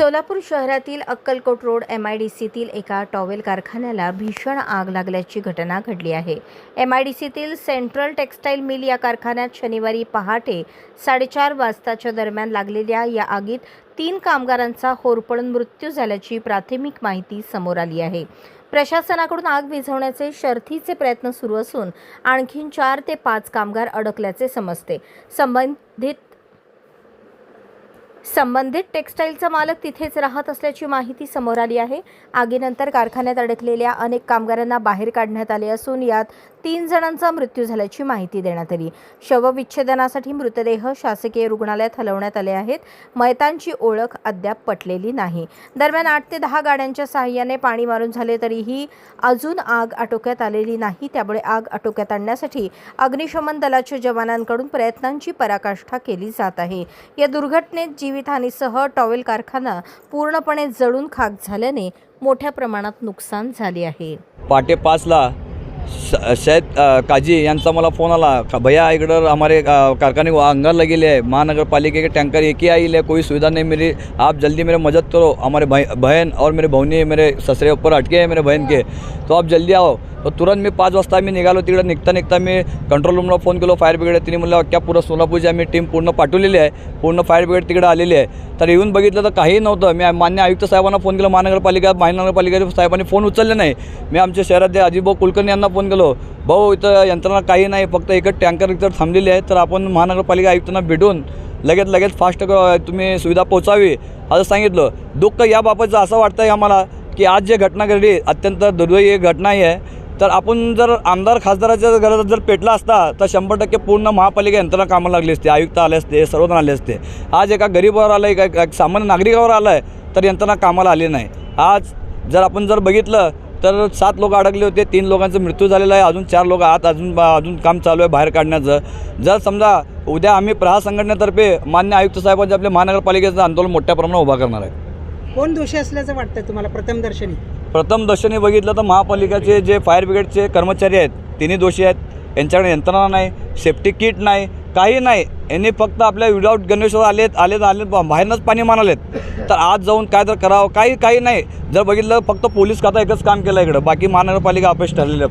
सोलापूर शहरातील Akkalkot road M I D सीतील एका towel कारखान्याला भीषण आग लागल्याची घटना घडली आहे. एम आय डी सीतील सेंट्रल टेक्स्टाईल मिल या कारखान्यात शनिवारी पहाटे साडेचार वाजताच्या दरम्यान लागलेल्या या आगीत तीन कामगारांचा होरपळून मृत्यू झाल्याची प्राथमिक माहिती समोर आली आहे. प्रशासनाकडून आग विझवण्याचे शर्थीचे प्रयत्न सुरू असून आणखीन चार ते पाच कामगार अडकल्याचे समजते. संबंधित संबंधित टेक्स्टाईलचा मालक तिथेच राहत असल्याची माहिती समोर आली आहे. आगीनंतर कारखान्यात अडकलेल्या अनेक कामगारांना बाहेर काढण्यात आले असून यात तीन जणांचा मृत्यू झाल्याची माहिती देण्यात आली. शवविच्छेदनासाठी मृतदेह शासकीय रुग्णालयात हलवण्यात आले आहेत. मयतांची ओळख अद्याप पटलेली नाही. दरम्यान आठ ते दहा गाड्यांच्या सहाय्याने पाणी मारून झाले तरीही अजून आग आटोक्यात आलेली नाही. त्यामुळे आग आटोक्यात आणण्यासाठी अग्निशमन दलाच्या जवानांकडून प्रयत्नांची पराकाष्ठा केली जात आहे. या दुर्घटनेत जी जीवितहानीसह टॉवेल कारखाना पूर्णपणे जळून खाक झाल्याने मोठ्या प्रमाणात नुकसान झाले आहे. पहाटे पाचला श काजी यांचा मला फोन आला का भैया इधर हमारे कारखाने को अंगार लगे है टँकर के टैंकर एक ही आई है कोई सुविधा नहीं मिली आप जल्दी मेरे मदद करो हमारे बहन और मेरे भाऊनी मेरे ससरे ऊपर अटके आहे मेरे बहन के तो आप जल्दी आओ तर तुरंत मी पाच वाजता मी निघालो तिकडे निघता निघता मी कंट्रोल रूमला फोन केलो फायर ब्रिगेड तिने म्हणलं अख्ख्या पूर्ण सोलापूरची आम्ही टीम पूर्ण पाठवलेली आहे पूर्ण फायर ब्रिगेड तिकडे आलेली आहे तर येऊन बघितलं तर काही नव्हतं मी मान्य आयुक्त साहेबांना फोन केला महानगरपालिका महानगरपालिका साहेबांनी फोन उचलले नाही मी आमच्या शहरातले अजिभाऊ कुलकर्णी यांना फोन गेलो. भाऊ इथं यंत्रणा काही नाही फक्त एकच टँकर इथं थांबलेली आहे. तर आपण महानगरपालिका आयुक्तांना भेटून लगेच लगेच फास्ट तुम्ही सुविधा पोहोचावी असं सांगितलं. दुःख याबाबतचं असं वाटतं आहे आम्हाला की आज जे घटना घडली अत्यंत दुर्दैवी घटना आहे. तर आपण जर आमदार खासदाराच्या गरज जर पेटला असता तर शंभर टक्के पूर्ण महापालिका यंत्रणा कामाला लागली असते. आयुक्त आले असते सर्वजण आले असते. आज एका गरीबावर आलं आहे एका सामान्य नागरिकावर आलं आहे तर यंत्रणा कामाला आली नाही. आज जर आपण जर बघितलं तर सात लोक अडकले होते तीन लोकांचा मृत्यू झालेला आहे अजून चार लोक आत अजून अजून काम चालू आहे बाहेर काढण्याचं. जर समजा उद्या आम्ही प्रहार संघटनेतर्फे मान्य आयुक्त साहेबांचे आपल्या महानगरपालिकेचं आंदोलन मोठ्या प्रमाणात उभा करणार आहे. कोण दोषी असल्याचं वाटतं तुम्हाला प्रथम दर्शनी? प्रथम दर्शनी बघितलं तर महापालिकेचे जे फायर ब्रिगेडचे कर्मचारी आहेत तिन्ही दोषी आहेत. यांच्याकडे यंत्रणा नाही सेफ्टी किट नाही काही नाही. यांनी फक्त आपल्या विदाऊट गणेश्वर आलेत आलेत आले बाहेरनंच पाणी मानालेत. तर आज जाऊन काय तर करावं. काही काही नाही. जर बघितलं फक्त पोलीस खाता एकच काम केलं इकडं. बाकी महानगरपालिका अपयश ठरलेलं.